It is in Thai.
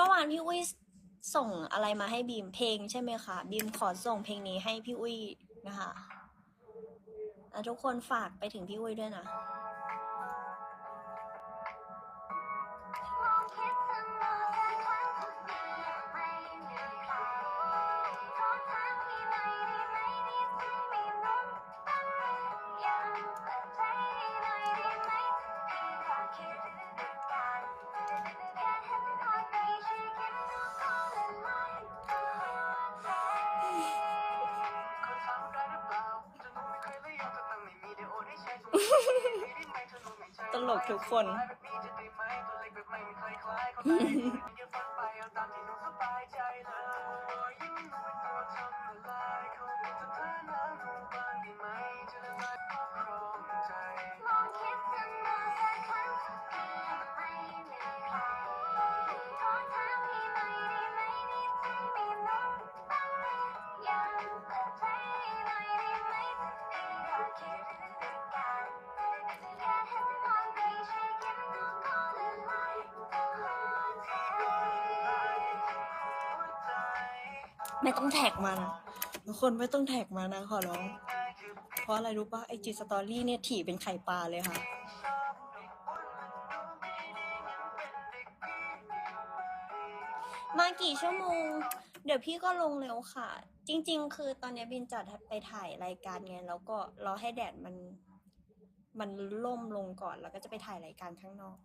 มื่อวานพี่อุ้ยส่งอะไรมาให้บีมเพลงใช่ไหมคะบีมขอส่งเพลงนี้ให้พี่อุ้ยนะคะอะทุกคนฝากไปถึงพี่อุ้ยด้วยนะ ตลกทุกคน ไม่ต้องแท็กมานะทุกคนไม่ต้องแท็กมานะขอร้อง เพราะอะไรรู้ปะไอจีสตอรี่เนี่ยถี่เป็นไข่ปลาเลยค่ะ มากี่ชั่วโมง เดี๋ยวพี่ก็ลงเร็วค่ะ จริง ๆ คือตอนนี้บินจัดไปถ่ายรายการไงแล้วก็รอให้แดดมัน มันล่มลงก่อนแล้วก็จะไปถ่ายรายการข้างนอก